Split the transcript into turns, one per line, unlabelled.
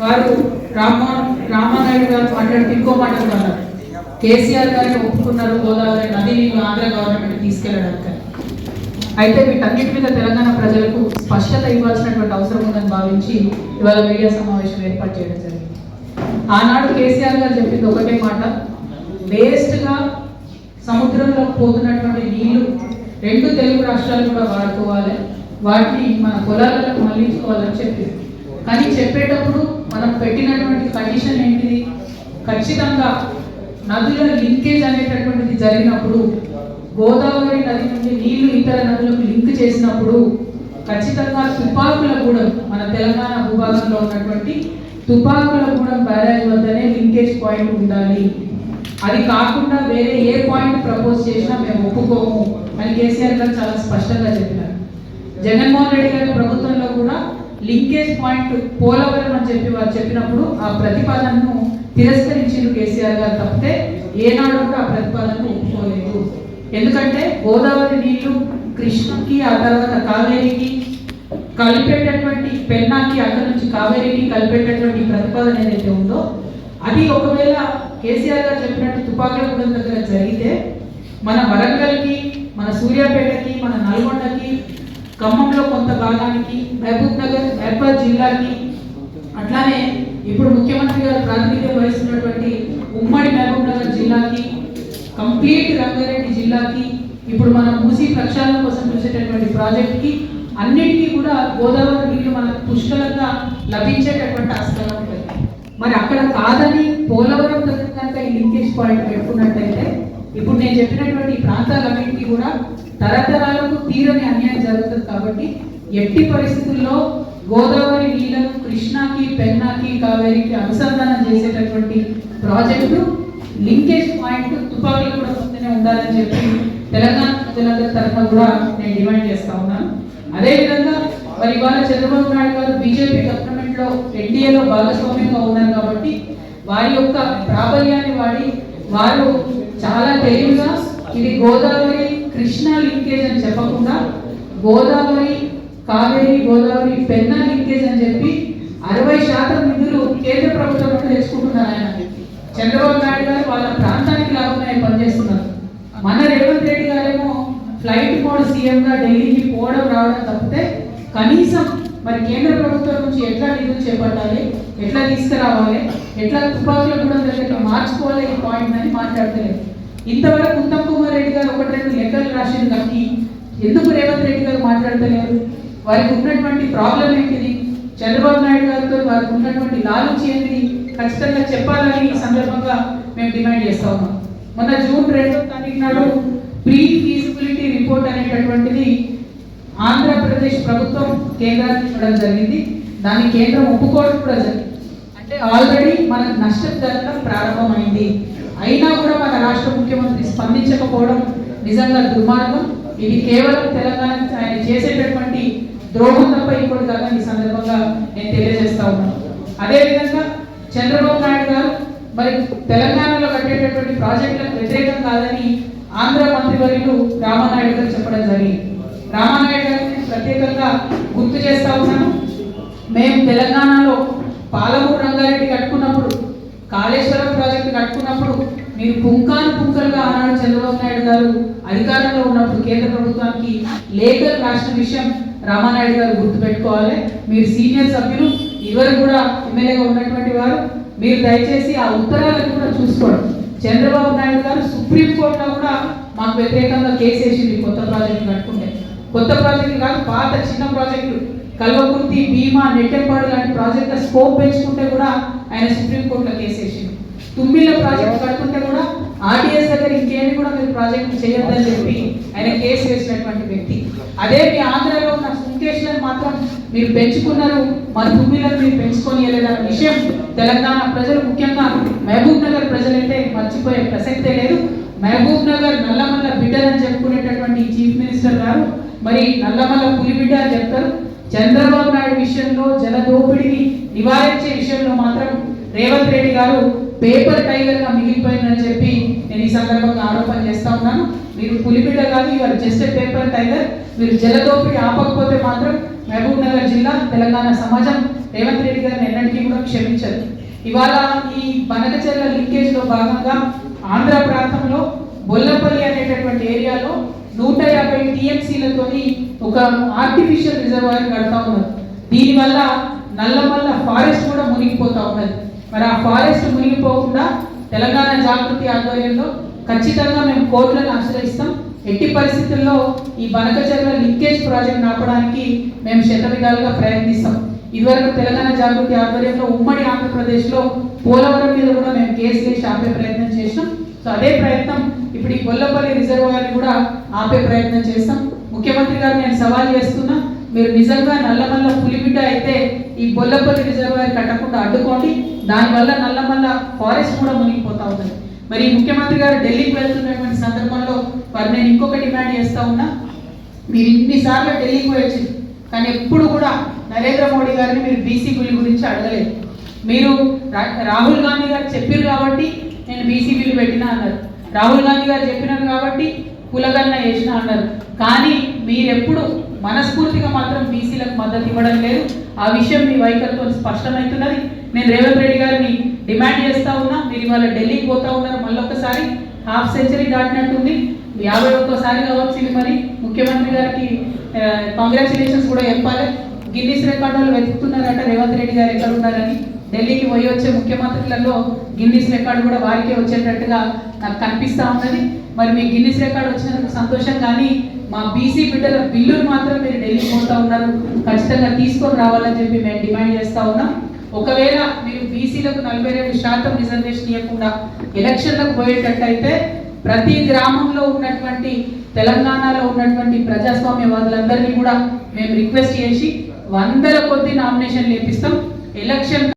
వారు రామా రామానాయుడు గారు మాట్లాడుతూ ఇంకో మాట అన్నారు. కేసీఆర్ గారిని ఒప్పుకున్నారు గోదావరి నది నీళ్ళు ఆంధ్ర గవర్నమెంట్ తీసుకెళ్ళడానికి అయితే వీటన్నిటి మీద తెలంగాణ ప్రజలకు స్పష్టత ఇవ్వాల్సినటువంటి అవసరం ఉందని భావించి ఇవాళ మీడియా సమావేశం ఏర్పాటు చేయడం జరిగింది. ఆనాడు కేసీఆర్ గారు చెప్పింది ఒకటే మాట వేస్ట్గా సముద్రంలో పోతున్నటువంటి నీళ్ళు రెండు తెలుగు రాష్ట్రాలు కూడా వాడుకోవాలి. వాటిని మన పొలాలకు మళ్ళించుకోవాలని చెప్పింది. కానీ చెప్పేటప్పుడు మనం పెట్టినటువంటి కండిషన్ ఏంటిది? ఖచ్చితంగా నదుల లింకేజ్ అనేటటువంటిది జరిగినప్పుడు గోదావరి నది నుండి నీళ్ళు ఇతర నదులకు లింక్ చేసినప్పుడు ఖచ్చితంగా తుపాకులగూడెం మన తెలంగాణ భూభాగంలో ఉన్నటువంటి తుపాకులగూడెం బ్యారేజ్ వద్దనే లింకేజ్ పాయింట్ ఉండాలి. అది కాకుండా వేరే ఏ పాయింట్ ప్రపోజ్ చేసినా మేము ఒప్పుకోము అని కేసీఆర్ గారు చాలా స్పష్టంగా చెప్పారు జగన్మోహన్ రెడ్డి గారి ప్రభుత్వంలో కూడా లింకేజ్ పాయింట్ పోలవరం అని చెప్పి వారు చెప్పినప్పుడు ఆ ప్రతిపాదనను తిరస్కరించారు కేసీఆర్ గారు తప్పితే ఏనాడు కూడా ఆ ప్రతిపాదనను ఒప్పుకోలేదు. ఎందుకంటే గోదావరి నీళ్ళు కృష్ణకి ఆ తర్వాత కావేరికి కలిపేటటువంటి పెన్నాకి అక్కడ నుంచి కావేరికి కలిపేటటువంటి ప్రతిపాదన ఏదైతే ఉందో అది ఒకవేళ కేసీఆర్ గారు చెప్పినట్టు తుపాకులగూడెం దగ్గర జరిగితే మన వరంగల్కి మన సూర్యాపేటకి మన నల్గొండకి ఖమ్మంలో కొంత భాగానికి మహబూబ్ నగర్ మహబాద్ జిల్లాకి అట్లానే ఇప్పుడు ముఖ్యమంత్రి గారు ప్రాతినిధ్యం వహిస్తున్నటువంటి ఉమ్మడి మహబూబ్ నగర్ జిల్లాకి కంప్లీట్ రంగారెడ్డి జిల్లాకి ఇప్పుడు మనం మూసి ప్రక్షాళన కోసం చూసేటటువంటి ప్రాజెక్ట్కి అన్నిటికీ కూడా గోదావరి నీళ్ళు మనకు పుష్కలంగా లభించేటటువంటి ఆస్కారం ఉంటుంది. మరి అక్కడ కాదని పోలవరం దగ్గర కనుక ఈ లింకేజ్ పాయింట్ పెట్టుకున్నట్టయితే ఇప్పుడు నేను చెప్పినటువంటి ప్రాంతాలన్నింటికి కూడా తరతరాలకు తీరని అన్యాయం జరుగుతుంది కాబట్టి ఎట్టి పరిస్థితుల్లో గోదావరి నీళ్ళను కృష్ణాకి పెన్నాకి కావేరికి అనుసంధానం చేసేటటువంటి ప్రాజెక్టు లింకేజ్ పాయింట్ తుపాకులు కూడా ముందునే ఉండాలని చెప్పి తెలంగాణ ప్రజలందరి తరఫున కూడా నేను డిమాండ్ చేస్తా ఉన్నాను. అదేవిధంగా మరి ఇవాళ చంద్రబాబు నాయుడు గారు బీజేపీ గవర్నమెంట్లో ఎన్డీఏలో భాగస్వామ్యంగా ఉన్నారు కాబట్టి వారి యొక్క ప్రాబల్యాన్ని వాడి వారు చాలా తెలివిగా ఇది గోదావరి కృష్ణా లింకేజ్ అని చెప్పకుండా గోదావరి కావేరి గోదావరి పెన్నా లింకేజ్ అని చెప్పి అరవై శాతం నిధులు కేంద్ర ప్రభుత్వం తెచ్చుకుంటున్నారు ఆయన. చంద్రబాబు నాయుడు గారు వాళ్ళ ప్రాంతానికి లాభమే పనిచేస్తున్నారు. మన రేవంత్ రెడ్డి గారేమో ఫ్లైట్ మోడ్ సీఎంగా ఢిల్లీకి పోవడం రావడం తప్పితే కనీసం మరి కేంద్ర ప్రభుత్వం నుంచి ఎట్లా నిధులు చేపట్టాలి ఎట్లా తీసుకురావాలి ఎట్లా తుపాకుల కూడా మార్చుకోవాలి ఈ పాయింట్ అని మాట్లాడతలేదు. ఇంతవరకు ఉత్తమ్ కుమార్ రెడ్డి గారు ఒకటి రెండు లెక్కలు రాసిన కానీ ఎందుకు రేవంత్ రెడ్డి గారు మాట్లాడతలేరు? వారికి ఉన్నటువంటి ప్రాబ్లం ఏంటిది? చంద్రబాబు నాయుడు గారితో వారికి ఉన్నటువంటి లాలూచి ఏంటి ఖచ్చితంగా చెప్పాలని ఈ సందర్భంగా మేము డిమాండ్ చేస్తా ఉన్నాం. మొన్న జూన్ రెండో తారీఖు నాడు ప్రీ ఫీజిబిలిటీ రిపోర్ట్ అనేటటువంటిది ఆంధ్రప్రదేశ్ ప్రభుత్వం కేంద్రానికి ఇవ్వడం జరిగింది. దాన్ని కేంద్రం ఒప్పుకోవడం కూడా జరిగింది. అంటే ఆల్రెడీ మనకు నష్టం జరగడం ప్రారంభమైంది అయినా కూడా మన రాష్ట్ర ముఖ్యమంత్రి పోవడం నిజంగా దుర్మార్గం. ఇది కేవలం తెలంగాణ ఆయన చేసేటటువంటి ద్రోహం తప్ప ఇంకోటి కాదని ఈ సందర్భంగా నేను తెలియజేస్తా ఉన్నాను. అదేవిధంగా చంద్రబాబు నాయుడు గారు మరి తెలంగాణలో కట్టేటటువంటి ప్రాజెక్టులకు వ్యతిరేకం కాదని ఆంధ్ర మంత్రివర్యులు రామానాయుడు గారు చెప్పడం జరిగింది. రామానాయుడు గారిని ప్రత్యేకంగా గుర్తు చేస్తా ఉన్నాను. మేము తెలంగాణలో పాలమూరు రంగారెడ్డి కట్టుకున్నప్పుడు కాళేశ్వరం ప్రాజెక్టు కట్టుకున్నప్పుడు మీరు పుంకాలు పుంకలుగా ఆనాడు చంద్రబాబు నాయుడు గారు అధికారంలో ఉన్నప్పుడు కేంద్ర ప్రభుత్వానికి లేఖలు రాసిన విషయం రామానాయుడు గారు గుర్తుపెట్టుకోవాలి. మీరు సీనియర్ సభ్యులు ఇవరు కూడా ఎమ్మెల్యేగా ఉన్నటువంటి వారు మీరు దయచేసి ఆ ఉత్తరాలను కూడా చూసుకోవడం చంద్రబాబు నాయుడు గారు సుప్రీంకోర్టులో కూడా మాకు వ్యతిరేకంగా కేసు వేసింది కొత్త ప్రాజెక్టు కట్టుకుంటే. కొత్త ప్రాజెక్టులు కాదు పాత చిన్న ప్రాజెక్టులు కల్వకుర్తి భీమా నెట్టెంపాడు లాంటి ప్రాజెక్టుల స్కోప్ పెంచుకుంటే కూడా ఆయన సుప్రీంకోర్టులో కేసు వేసింది తుమ్మిళ్ళ ప్రాజెక్ట్ కట్టుకుంటే కూడా ఆర్టీఎస్ దగ్గర ఇంకేమి కూడా మీరు ప్రాజెక్టు చేయొద్దని చెప్పి ఆయన కేసు వేసినటువంటి వ్యక్తి. అదే మీ ఆంధ్రలో ఉన్న సుంకేశ్లను మాత్రం మీరు పెంచుకున్నారు మరి తుమ్మిలను మీరు పెంచుకొని వెళ్ళదన్న విషయం తెలంగాణ ప్రజలు ముఖ్యంగా మహబూబ్ నగర్ ప్రజలైతే మర్చిపోయే ప్రసక్తే లేదు. మహబూబ్ నగర్ నల్లమల్ల బిడ్డలని చెప్పుకునేటటువంటి చీఫ్ మినిస్టర్ గారు మరి నల్లమల్ల పులి బిడ్డ అని చెప్తారు. చంద్రబాబు నాయుడు విషయంలో జల దోపిడిని నివారించే విషయంలో మాత్రం రేవంత్ రెడ్డి గారు పేపర్ టైగర్గా మిగిలిపోయిందని చెప్పి నేను ఈ సందర్భంగా ఆరోపణ చేస్తా ఉన్నాను. మీరు పులిబిడ్డ కాదు ఇవాళ జస్ట్ పేపర్ టైగర్ మీరు జలదోపిడి ఆపకపోతే మాత్రం మహబూబ్ నగర్ జిల్లా తెలంగాణ సమాజం రేవంత్ రెడ్డి గారిని ఎన్నటికీ కూడా క్షమించదు. ఇవాళ ఈ బనకచెర్ల లింకేజ్లో భాగంగా ఆంధ్ర ప్రాంతంలో బొల్లపల్లి అనేటటువంటి ఏరియాలో నూట యాభై టీఎంసీలతోని ఒక ఆర్టిఫిషియల్ రిజర్వాయర్ కడతా ఉన్నారు. దీనివల్ల నల్లమల్ల ఫారెస్ట్ కూడా మునిగిపోతూ ఉన్నది. మరి ఆ ఫారెస్ట్ మునిగిపోకుండా తెలంగాణ జాగృతి ఆధ్వర్యంలో ఖచ్చితంగా మేము కోర్టులను ఆశ్రయిస్తాం. ఎట్టి పరిస్థితుల్లో ఈ బనకచర్ల లింకేజ్ ప్రాజెక్ట్ ఆపడానికి మేము శత విధాలుగా ప్రయత్నిస్తాం. ఇదివరకు తెలంగాణ జాగృతి ఆధ్వర్యంలో ఉమ్మడి ఆంధ్రప్రదేశ్లో పోలవరం మీద కూడా మేము కేసు వేసి ఆపే ప్రయత్నం చేసినాం. సో అదే ప్రయత్నం ఇప్పుడు ఈ గొల్లపల్లి రిజర్వాయర్ని కూడా ఆపే ప్రయత్నం చేస్తాం. ముఖ్యమంత్రి గారు నేను సవాల్ చేస్తున్నా మీరు నిజంగా నల్లమల్ల పులిబిడ్డ అయితే ఈ బొల్లపల్లి రిజర్వాయర్ కట్టకుండా అడ్డుకోండి. దానివల్ల నల్లమల్ల ఫారెస్ట్ కూడా మునిగిపోతా ఉన్నది మరి ముఖ్యమంత్రి గారు ఢిల్లీకి వెళ్తున్నటువంటి సందర్భంలో వారు నేను ఇంకొక డిమాండ్ చేస్తా ఉన్నా. మీరు ఇన్నిసార్లు ఢిల్లీకి పోయి వచ్చింది కానీ ఎప్పుడు కూడా నరేంద్ర మోడీ గారిని మీరు బీసీ బిల్ గురించి అడగలేదు. మీరు రా- రాహుల్ గాంధీ గారు చెప్పారు కాబట్టి నేను బీసీ బిల్ పెట్టినా అన్నారు. రాహుల్ గాంధీ గారు చెప్పినారు కాబట్టి కులగన్న వేసిన అన్నారు. కానీ మీరెప్పుడు మనస్ఫూర్తిగా మాత్రం బీసీలకు మద్దతు ఇవ్వడం లేదు. ఆ విషయం మీ వైఖరితో స్పష్టమవుతున్నది. నేను రేవంత్ రెడ్డి గారిని డిమాండ్ చేస్తా ఉన్నా మీరు ఇవాళ ఢిల్లీకి పోతా ఉన్నారు. మళ్ళొక్కసారి హాఫ్ సెంచరీ దాటినట్టుంది. యాభై ఒక్కసారి కావచ్చు మరి. ముఖ్యమంత్రి గారికి కాంగ్రాచులేషన్స్ కూడా చెప్పాలి. గిన్నీస్ రికార్డు వాళ్ళు వెతుకుతున్నారట రేవంత్ రెడ్డి గారు ఎక్కడ ఉన్నారని ఢిల్లీకి పోయి వచ్చే ముఖ్యమంత్రులలో గిన్నిస్ రికార్డు కూడా వారికే వచ్చేటట్టుగా నాకు కనిపిస్తా ఉన్నది. మరి మీ గిన్నిస్ రికార్డు వచ్చినందుకు సంతోషం కానీ మా బీసీ బిడ్డల బిల్లులు మాత్రం మీరు ఢిల్లీకి పోతా ఉన్నారు. ఖచ్చితంగా తీసుకొని రావాలని చెప్పి మేము డిమాండ్ చేస్తూ ఉన్నాం. ఒకవేళ మీరు బీసీలకు నలభై రెండు శాతం రిజర్వేషన్ ఇవ్వకుండా ఎలక్షన్లకు పోయేటట్టయితే ప్రతి గ్రామంలో ఉన్నటువంటి తెలంగాణలో ఉన్నటువంటి ప్రజాస్వామ్యవాదులందరినీ కూడా మేము రిక్వెస్ట్ చేసి వందల కొద్ది నామినేషన్లు వేపిస్తాం. ఎలక్షన్